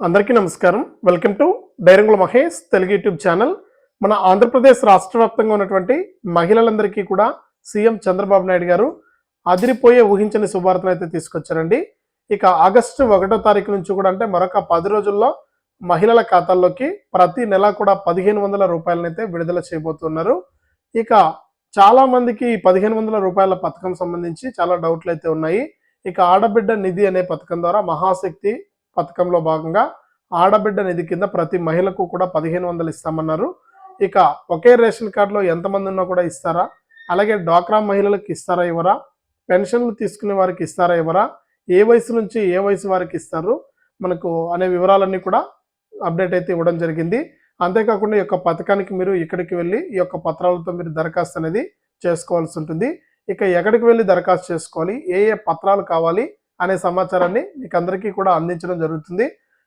అందరికీ నమస్కారం. Welcome to Dairangula Mahesh Telugu YouTube channel. మన ఆంధ్రప్రదేశ్ రాష్ట్ర వ్యాప్తంగా ఉన్నటువంటి మహిళలందరికీ కూడా సీఎం చంద్రబాబు నాయుడు గారు అదిరిపోయే ఊహించని శుభార్తను అయితే తీసుకొచ్చారండి. ఇక ఆగస్టు ఒకటో తారీఖు నుంచి కూడా అంటే మరొక పది రోజుల్లో మహిళల ఖాతాల్లోకి ప్రతి నెల కూడా పదిహేను వందల రూపాయలనైతే విడుదల చేయబోతున్నారు. ఇక చాలా మందికి పదిహేను వందల రూపాయల పథకం సంబంధించి చాలా డౌట్లు అయితే ఉన్నాయి. ఇక ఆడబిడ్డ నిధి అనే పథకం ద్వారా మహాశక్తి పథకంలో భాగంగా ఆడబిడ్డ నిధి కింద ప్రతి మహిళకు కూడా పదిహేను వందలు ఇస్తామన్నారు. ఇక ఒకే రేషన్ కార్డులో ఎంతమంది ఉన్నా కూడా ఇస్తారా? అలాగే డ్వాక్రా మహిళలకు ఇస్తారా ఇవ్వరా పెన్షన్లు తీసుకునే వారికి ఇస్తారా ఇవ్వరా ఏ వయసు నుంచి ఏ వయసు వారికి ఇస్తారు? మనకు అనే వివరాలన్నీ కూడా అప్డేట్ అయితే ఇవ్వడం జరిగింది. అంతేకాకుండా ఈ యొక్క పథకానికి మీరు ఇక్కడికి వెళ్ళి ఈ యొక్క పత్రాలతో మీరు దరఖాస్తు అనేది చేసుకోవాల్సి ఉంటుంది. ఇక ఎక్కడికి వెళ్ళి దరఖాస్తు చేసుకోవాలి? ఏ ఏ పత్రాలు కావాలి? అనే సమాచారాన్ని మీకు అందరికీ కూడా అందించడం జరుగుతుంది.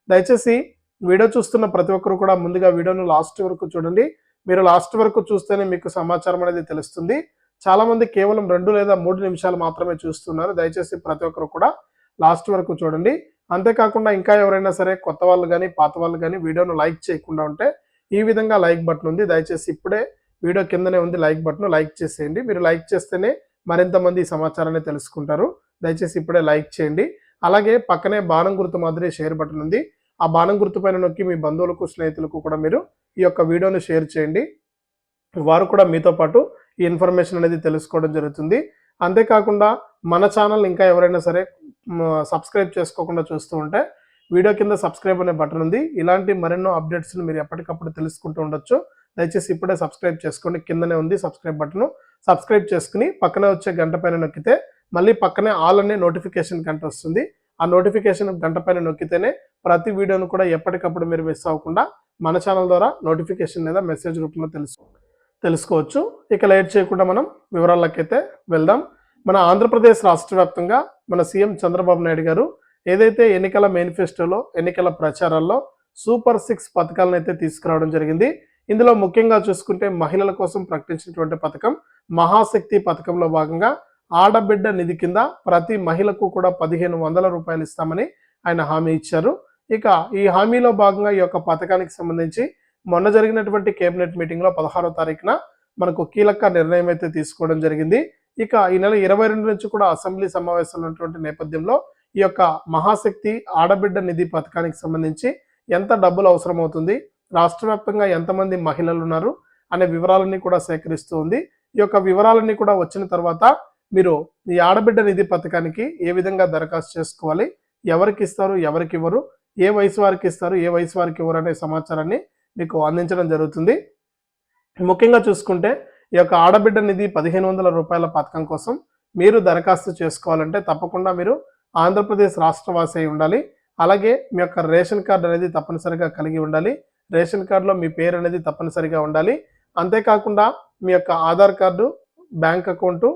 దయచేసి వీడియో చూస్తున్న ప్రతి ఒక్కరు కూడా ముందుగా వీడియోను లాస్ట్ వరకు చూడండి. మీరు లాస్ట్ వరకు చూస్తేనే మీకు సమాచారం అనేది తెలుస్తుంది. చాలా మంది కేవలం రెండు లేదా మూడు నిమిషాలు మాత్రమే చూస్తున్నారు. దయచేసి ప్రతి ఒక్కరు కూడా లాస్ట్ వరకు చూడండి. అంతేకాకుండా ఇంకా ఎవరైనా సరే కొత్త వాళ్ళు కానీ పాత వాళ్ళు కానీ వీడియోను లైక్ చేయకుండా ఉంటే ఈ విధంగా లైక్ బటన్ ఉంది. దయచేసి ఇప్పుడే వీడియో కిందనే ఉంది లైక్ బటన్ లైక్ చేసేయండి. మీరు లైక్ చేస్తేనే మరింత మంది ఈ సమాచారాన్ని తెలుసుకుంటారు. దయచేసి ఇప్పుడే లైక్ చేయండి. అలాగే పక్కనే బాణం గుర్తు మాదిరి షేర్ బటన్ ఉంది. ఆ బాణం గుర్తు పైన నొక్కి మీ బంధువులకు స్నేహితులకు కూడా మీరు ఈ యొక్క వీడియోను షేర్ చేయండి. వారు కూడా మీతో పాటు ఈ ఇన్ఫర్మేషన్ అనేది తెలుసుకోవడం జరుగుతుంది. అంతేకాకుండా మన ఛానల్ ఇంకా ఎవరైనా సరే సబ్స్క్రైబ్ చేసుకోకుండా చూస్తూ ఉంటే వీడియో కింద సబ్స్క్రైబ్ అనే బటన్ ఉంది. ఇలాంటి మరెన్నో అప్డేట్స్ని మీరు ఎప్పటికప్పుడు తెలుసుకుంటూ ఉండొచ్చు. దయచేసి ఇప్పుడే సబ్స్క్రైబ్ చేసుకోండి. కిందనే ఉంది సబ్స్క్రైబ్ బటన్. సబ్స్క్రైబ్ చేసుకుని పక్కనే వచ్చే గంట పైన నొక్కితే మళ్ళీ పక్కనే ఆల్ అనే నోటిఫికేషన్ గంట వస్తుంది. ఆ నోటిఫికేషన్ గంట పైన నొక్కితేనే ప్రతి వీడియోను కూడా ఎప్పటికప్పుడు మీరు మిస్ అవ్వకుండా మన ఛానల్ ద్వారా నోటిఫికేషన్ లేదా మెసేజ్ రూపంలో తెలుసు తెలుసుకోవచ్చు. ఇక లేట్ చేయకుండా మనం వివరాలకైతే వెళ్దాం. మన ఆంధ్రప్రదేశ్ రాష్ట్ర వ్యాప్తంగా మన సీఎం చంద్రబాబు నాయుడు గారు ఏదైతే ఎన్నికల మేనిఫెస్టోలో ఎన్నికల ప్రచారాల్లో సూపర్ సిక్స్ పథకాలను అయితే తీసుకురావడం జరిగింది. ఇందులో ముఖ్యంగా చూసుకుంటే మహిళల కోసం ప్రకటించినటువంటి పథకం మహాశక్తి పథకంలో భాగంగా ఆడబిడ్డ నిధి కింద ప్రతి మహిళకు కూడా పదిహేను వందల రూపాయలు ఇస్తామని ఆయన హామీ ఇచ్చారు. ఇక ఈ హామీలో భాగంగా ఈ యొక్క పథకానికి సంబంధించి మొన్న జరిగినటువంటి కేబినెట్ మీటింగ్లో పదహారో తారీఖున మనకు కీలక నిర్ణయం అయితే తీసుకోవడం జరిగింది. ఇక ఈ నెల ఇరవై రెండు నుంచి కూడా అసెంబ్లీ సమావేశాలు ఉన్నటువంటి నేపథ్యంలో ఈ యొక్క మహాశక్తి ఆడబిడ్డ నిధి పథకానికి సంబంధించి ఎంత డబ్బులు అవసరమవుతుంది రాష్ట్ర వ్యాప్తంగా ఎంతమంది మహిళలు ఉన్నారు అనే వివరాలన్నీ కూడా సేకరిస్తూ ఉంది. ఈ యొక్క వివరాలన్నీ కూడా వచ్చిన తర్వాత మీరు ఈ ఆడబిడ్డ నిధి పథకానికి ఏ విధంగా దరఖాస్తు చేసుకోవాలి? ఎవరికి ఇస్తారు? ఎవరికి ఇవ్వరు? ఏ వయసు వారికి ఇస్తారు? ఏ వయసు వారికి ఇవ్వరు అనే సమాచారాన్ని మీకు అందించడం జరుగుతుంది. ముఖ్యంగా చూసుకుంటే ఈ యొక్క ఆడబిడ్డ నిధి పదిహేను వందల రూపాయల పథకం కోసం మీరు దరఖాస్తు చేసుకోవాలంటే తప్పకుండా మీరు ఆంధ్రప్రదేశ్ రాష్ట్ర వాసి అయి ఉండాలి. అలాగే మీ యొక్క రేషన్ కార్డు అనేది తప్పనిసరిగా కలిగి ఉండాలి. రేషన్ కార్డులో మీ పేరు అనేది తప్పనిసరిగా ఉండాలి. అంతేకాకుండా మీ యొక్క ఆధార్ కార్డు బ్యాంక్ అకౌంటు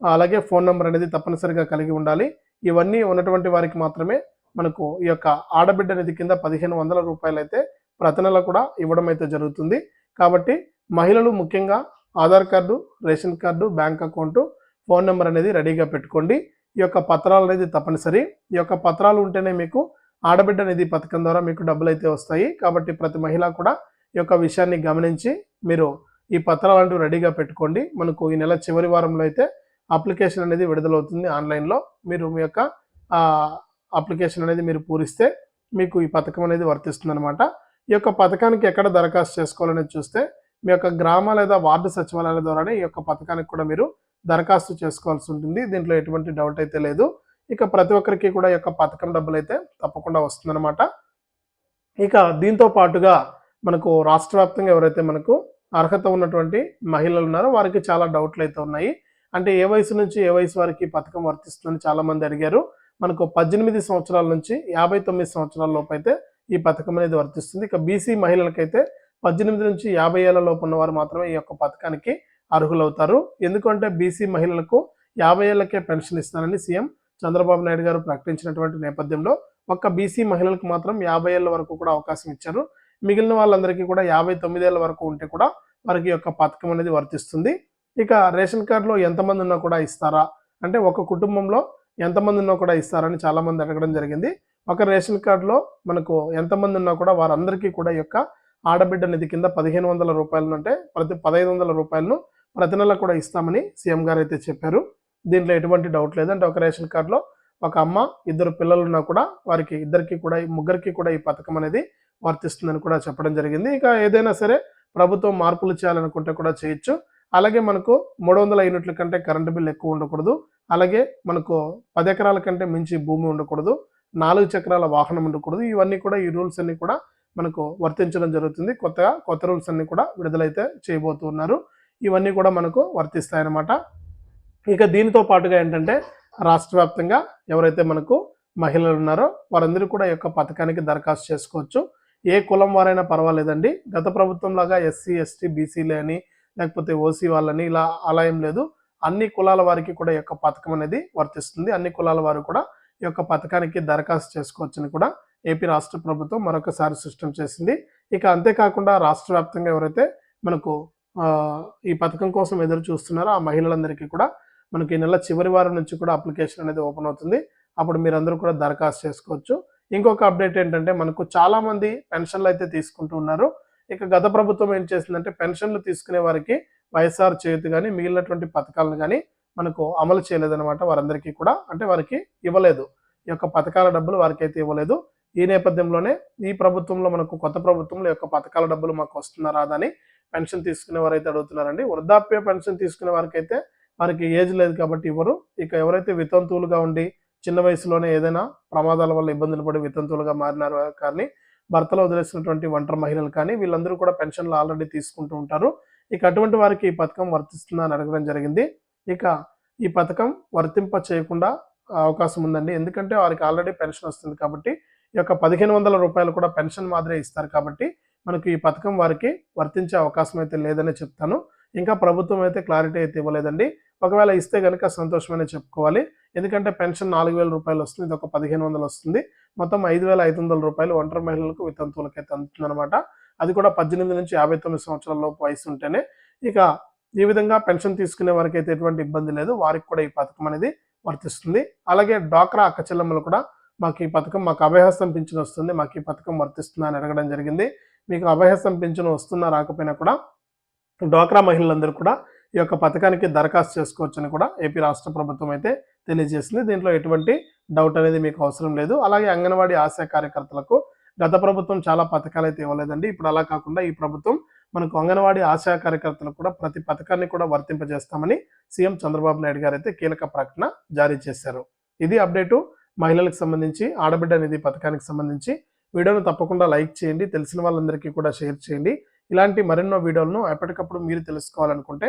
అలాగే ఫోన్ నెంబర్ అనేది తప్పనిసరిగా కలిగి ఉండాలి. ఇవన్నీ ఉన్నటువంటి వారికి మాత్రమే మనకు ఈ యొక్క ఆడబిడ్డ నిధి కింద పదిహేను వందల రూపాయలు అయితే ప్రతి నెల కూడా ఇవ్వడం అయితే జరుగుతుంది. కాబట్టి మహిళలు ముఖ్యంగా Aadhaar card ration card bank account phone number అనేది రెడీగా పెట్టుకోండి. ఈ యొక్క పత్రాలు అనేది తప్పనిసరి. ఈ యొక్క పత్రాలు ఉంటేనే మీకు ఆడబిడ్డ నిధి పథకం ద్వారా మీకు డబ్బులు అయితే వస్తాయి. కాబట్టి ప్రతి మహిళ కూడా ఈ యొక్క విషయాన్ని గమనించి మీరు ఈ పత్రాలు అంటూ రెడీగా పెట్టుకోండి. మనకు ఈ నెల చివరి వారంలో అయితే అప్లికేషన్ అనేది విడుదలవుతుంది ఆన్లైన్లో. మీరు మీ యొక్క అప్లికేషన్ అనేది మీరు పూరిస్తే మీకు ఈ పథకం అనేది వర్తిస్తుంది అనమాట ఈ యొక్క పథకానికి ఎక్కడ దరఖాస్తు చేసుకోవాలనేది చూస్తే మీ యొక్క గ్రామ లేదా వార్డు సచివాలయాల ద్వారానే ఈ యొక్క పథకానికి కూడా మీరు దరఖాస్తు చేసుకోవాల్సి ఉంటుంది. దీంట్లో ఎటువంటి డౌట్ అయితే లేదు. ఇక ప్రతి ఒక్కరికి కూడా ఈ యొక్క పథకం డబ్బులు అయితే తప్పకుండా వస్తుందన్నమాట. ఇక దీంతో పాటుగా మనకు రాష్ట్ర వ్యాప్తంగా ఎవరైతే మనకు అర్హత ఉన్నటువంటి మహిళలు ఉన్నారో వారికి చాలా డౌట్లు అయితే ఉన్నాయి. అంటే ఏ వయసు నుంచి ఏ వయసు వారికి ఈ పథకం వర్తిస్తుందని చాలా మంది అడిగారు. మనకు పద్దెనిమిది సంవత్సరాల నుంచి యాభై తొమ్మిది సంవత్సరాల లోపు అయితే ఈ పథకం అనేది వర్తిస్తుంది. ఇక బీసీ మహిళలకైతే పద్దెనిమిది నుంచి యాభై ఏళ్ళ లోపు ఉన్నవారు మాత్రమే ఈ యొక్క పథకానికి అర్హులవుతారు. ఎందుకంటే బీసీ మహిళలకు యాభై ఏళ్ళకే పెన్షన్ ఇస్తానని సీఎం చంద్రబాబు నాయుడు గారు ప్రకటించినటువంటి నేపథ్యంలో ఒక్క బీసీ మహిళలకు మాత్రం యాభై ఏళ్ళ వరకు కూడా అవకాశం ఇచ్చారు. మిగిలిన వాళ్ళందరికీ కూడా యాభై తొమ్మిదేళ్ళ వరకు ఉంటే కూడా వారికి యొక్క పథకం అనేది వర్తిస్తుంది. ఇక రేషన్ కార్డులో ఎంతమంది ఉన్నా కూడా ఇస్తారా? అంటే ఒక కుటుంబంలో ఎంతమంది ఉన్నా కూడా ఇస్తారని చాలామంది అడగడం జరిగింది. ఒక రేషన్ కార్డులో మనకు ఎంతమంది ఉన్నా కూడా వారందరికీ కూడా యొక్క ఆడబిడ్డ నిధి కింద పదిహేను వందల రూపాయలను అంటే ప్రతి పదహైదు వందల రూపాయలను ప్రతి నెల కూడా ఇస్తామని సీఎం గారు అయితే చెప్పారు. దీంట్లో ఎటువంటి డౌట్ లేదు అంటే ఒక రేషన్ కార్డులో ఒక అమ్మ ఇద్దరు పిల్లలున్నా కూడా వారికి ఇద్దరికి కూడా ఈ ముగ్గురికి కూడా ఈ పథకం అనేది వర్తిస్తుందని కూడా చెప్పడం జరిగింది. ఇక ఏదైనా సరే ప్రభుత్వం మార్పులు చేయాలనుకుంటే కూడా చేయొచ్చు. అలాగే మనకు మూడు వందల యూనిట్ల కంటే కరెంటు బిల్ ఎక్కువ ఉండకూడదు. అలాగే మనకు పది ఎకరాల కంటే మించి భూమి ఉండకూడదు. నాలుగు చక్రాల వాహనం ఉండకూడదు. ఇవన్నీ కూడా ఈ రూల్స్ అన్ని కూడా మనకు వర్తించడం జరుగుతుంది. కొత్తగా కొత్త రూల్స్ అన్ని కూడా విడుదలైతే చేయబోతున్నారు. ఇవన్నీ కూడా మనకు వర్తిస్తాయన్నమాట. ఇక దీనితో పాటుగా ఏంటంటే రాష్ట్ర వ్యాప్తంగా ఎవరైతే మనకు మహిళలు ఉన్నారో వారందరూ కూడా ఈ యొక్క పథకానికి దరఖాస్తు చేసుకోవచ్చు. ఏ కులం వారైనా పర్వాలేదండి. గత ప్రభుత్వం లాగా ఎస్సీ ఎస్టీ బీసీలే అని లేకపోతే ఓసీ వాళ్ళని ఇలా అలా ఏం లేదు. అన్ని కులాల వారికి కూడా ఈ యొక్క పథకం అనేది వర్తిస్తుంది. అన్ని కులాల వారు కూడా ఈ యొక్క పథకానికి దరఖాస్తు చేసుకోవచ్చని కూడా ఏపీ రాష్ట్ర ప్రభుత్వం మరొకసారి స్పష్టం చేసింది. ఇక అంతేకాకుండా రాష్ట్ర వ్యాప్తంగా ఎవరైతే మనకు ఈ పథకం కోసం ఎదురు చూస్తున్నారో ఆ మహిళలందరికీ కూడా మనకి ఈ నెల చివరి వారం నుంచి కూడా అప్లికేషన్ అనేది ఓపెన్ అవుతుంది. అప్పుడు మీరందరూ కూడా దరఖాస్తు చేసుకోవచ్చు. ఇంకొక అప్డేట్ ఏంటంటే మనకు చాలామంది పెన్షన్లు అయితే తీసుకుంటూ ఉన్నారు. ఇక గత ప్రభుత్వం ఏం చేసిందంటే పెన్షన్లు తీసుకునే వారికి వైఎస్ఆర్ చేతి కానీ మిగిలినటువంటి పథకాలను కానీ మనకు అమలు చేయలేదన్నమాట వారందరికీ కూడా. అంటే వారికి ఇవ్వలేదు. ఈ యొక్క పథకాల డబ్బులు వారికి అయితే ఇవ్వలేదు. ఈ నేపథ్యంలోనే ఈ ప్రభుత్వంలో మనకు కొత్త ప్రభుత్వంలో యొక్క పథకాల డబ్బులు మాకు వస్తున్నా అని పెన్షన్ తీసుకునే వారు అయితే అడుగుతున్నారండి. వృద్ధాప్య పెన్షన్ తీసుకునే వారికైతే వారికి ఏజ్ లేదు కాబట్టి ఇవ్వరు. ఇక ఎవరైతే వితంతువులుగా ఉండి చిన్న వయసులోనే ఏదైనా ప్రమాదాల వల్ల ఇబ్బందులు పడి వితంతువులుగా మారినారు కానీ భర్తలో వదిలేసినటువంటి ఒంటరి మహిళలు కానీ వీళ్ళందరూ కూడా పెన్షన్లు ఆల్రెడీ తీసుకుంటూ ఉంటారు. ఇక అటువంటి వారికి ఈ పథకం వర్తిస్తుందని అడగడం జరిగింది. ఇక ఈ పథకం వర్తింప చేయకుండా అవకాశం ఉందండి. ఎందుకంటే వారికి ఆల్రెడీ పెన్షన్ వస్తుంది కాబట్టి ఈ యొక్క పదిహేను వందల రూపాయలు కూడా పెన్షన్ మాదిరే ఇస్తారు కాబట్టి మనకు ఈ పథకం వారికి వర్తించే అవకాశం అయితే లేదని చెప్తాను. ఇంకా ప్రభుత్వం అయితే క్లారిటీ అయితే ఇవ్వలేదండి. ఒకవేళ ఇస్తే కనుక సంతోషమనే చెప్పుకోవాలి. ఎందుకంటే పెన్షన్ నాలుగు వేల రూపాయలు వస్తుంది. ఇది ఒక పదిహేను వందలు వస్తుంది. మొత్తం ఐదు వేల ఐదు వందల రూపాయలు ఒంటరి మహిళలకు వితంతువులకి అయితే అందుతుందన్నమాట. అది కూడా పద్దెనిమిది నుంచి యాభై తొమ్మిది సంవత్సరాల లోపు వయసు ఉంటేనే ఇక ఈ విధంగా పెన్షన్ తీసుకునే వారికి అయితే ఎటువంటి ఇబ్బంది లేదు. వారికి కూడా ఈ పథకం అనేది వర్తిస్తుంది. అలాగే డ్వాక్రా అక్క చెల్లెమ్మలు కూడా మాకు ఈ పథకం మాకు అభయహస్తం పింఛను వస్తుంది. మాకు ఈ పథకం వర్తిస్తుందా అని అడగడం జరిగింది. మీకు అభయహస్తం పింఛను వస్తున్నా రాకపోయినా కూడా డ్వాక్రా మహిళలందరూ కూడా ఈ యొక్క పథకానికి దరఖాస్తు చేసుకోవచ్చని కూడా ఏపీ రాష్ట్ర ప్రభుత్వం అయితే తెలియజేసింది. దీంట్లో ఎటువంటి డౌట్ అనేది మీకు అవసరం లేదు. అలాగే అంగన్వాడీ ఆశా కార్యకర్తలకు గత ప్రభుత్వం చాలా పథకాలు అయితే ఇవ్వలేదండి. ఇప్పుడు అలా కాకుండా ఈ ప్రభుత్వం మనకు అంగన్వాడీ ఆశా కార్యకర్తలకు కూడా ప్రతి పథకాన్ని కూడా వర్తింపజేస్తామని సీఎం చంద్రబాబు నాయుడు గారు అయితే కీలక ప్రకటన జారీ చేశారు. ఇది అప్డేటు మహిళలకు సంబంధించి ఆడబిడ్డ నిధి పథకానికి సంబంధించి. వీడియోను తప్పకుండా లైక్ చేయండి. తెలిసిన వాళ్ళందరికీ కూడా షేర్ చేయండి. ఇలాంటి మరెన్నో వీడియోలను ఎప్పటికప్పుడు మీరు తెలుసుకోవాలనుకుంటే